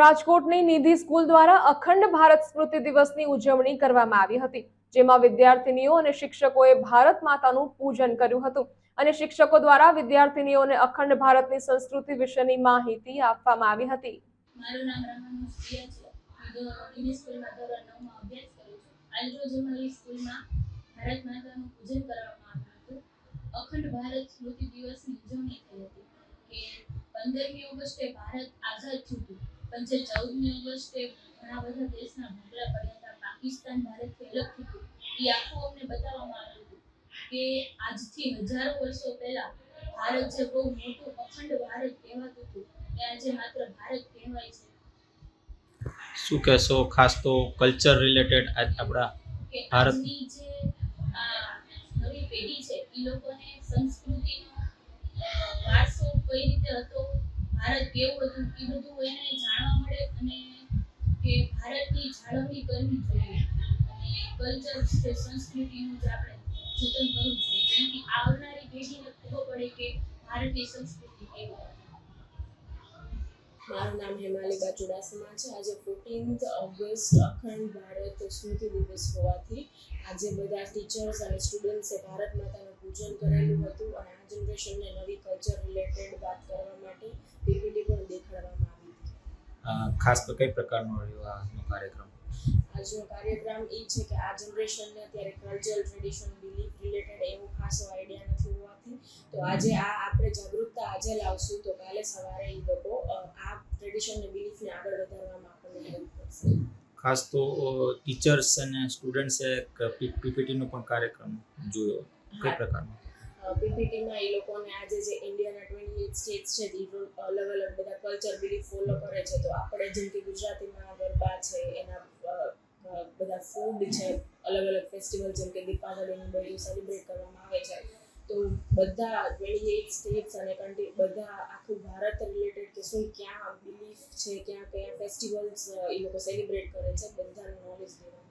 રાજકોટની નિધિ સ્કૂલ દ્વારા અખંડ ભારત સ્મૃતિ દિવસની ઉજવણી કરવામાં આવી હતી, જેમાં વિદ્યાર્થીનીઓ અને શિક્ષકોએ ભારત માતાનું પૂજન કર્યું હતું અને શિક્ષકો દ્વારા વિદ્યાર્થીનીઓને અખંડ ભારતની સંસ્કૃતિ વિશેની માહિતી આપવામાં આવી હતી. અખંડ ભારત સ્મૃતિ દિવસની ઉજવણી થઈ હતી કે પંદરમી ઓગસ્ટે ભારત આઝાદ થયું પણ જે ચૌદમી ઓગસ્ટે ઘણા બધા દેશના ભૂખલા પડ્યા હતા. પાકિસ્તાન ભારતથી અલગ થયું એ આખું અમને બતાવવામાં આવ્યું હતું કે આજથી હજારો વર્ષો પહેલા ભારત જે બહુ મોટું અખંડ ભારત કહેવાતું હતું એ આજે માત્ર ભારત કહેવાય છે. શું કહેશો? ખાસ તો કલ્ચર રિલેટેડ આપણા કે ભારત- જે નવી પેઢી છે એ લોકોને સંસ્કૃતિનો વારસો કઈ રીતે હતો? ભારત કેવું હતું એ બધું એને જાણવા મળે અને કે ભારતની જાળવણી કરવી જોઈએ અને કલ્ચર છે, સંસ્કૃતિનું જે આપણે જતન કરવું જોઈએ જેમ કે આવનારી પેઢીને ખબર પડે કે ભારતની સંસ્કૃતિ કેવી. મારું નામ હેમાલિકા ચુડાસમા છે. આજે ફોર્ટીન્થ ઓગસ્ટ અખંડ ભારત સ્મૃતિ દિવસ હોવાથી આજે બધા ટીચર્સ અને સ્ટુડન્ટ્સે ભારત માતાનું પૂજન કરેલું હતું અને આ જનરેશનને નવી કલ્ચર રિલેટેડ વાત કરવા માટે પીપીટી પણ દેખાડવામાં આવી ખાસ તો કઈ પ્રકારનો રહ્યો આજનો કાર્યક્રમ? આજનો કાર્યક્રમ એ છે કે આ જનરેશનને અત્યારે કલ્ચર ટ્રેડિશન બિલીફ રિલેટેડ એવો ખાસો આઈડિયા નથી હોવાથી તો આજે આ આપણે જાગૃતતા આજે લાવશું તો કાલે સવારે એ લોકો આ ટ્રેડિશન ને બિલીફને આગળ વધારવામાં આપણને હેલ્પ કરશે. ખાસ તો ટીચર્સ અને સ્ટુડન્ટ્સે પીપીટીનો પણ કાર્યક્રમ જોયો. કઈ. પ્રકારનો? પીપીટીમાં એ લોકોને આજે જે ઇન્ડિયાના ટ્વેન્ટી એટ સ્ટેટ્સ છે એ અલગ અલગ બધા કલ્ચર બિલીફ ફોલો કરે છે. તો આપણે જેમ કે ગુજરાતીમાં ગરબા છે એના બધા ફૂડ છે અલગ અલગ ફેસ્ટિવલ જેમ કે દીપાવલીનું બધું સેલિબ્રેટ કરવામાં આવે છે. તો બધા ટ્વેન્ટી એઇટ સ્ટેટ્સ અને કન્ટ્રી બધા આખું ભારત રિલેટેડ કે શું ક્યાં બિલીફ છે, ક્યાં, કયા ફેસ્ટિવલ્સ એ લોકો સેલિબ્રેટ કરે છે, બધાનું નોલેજ દેવામાં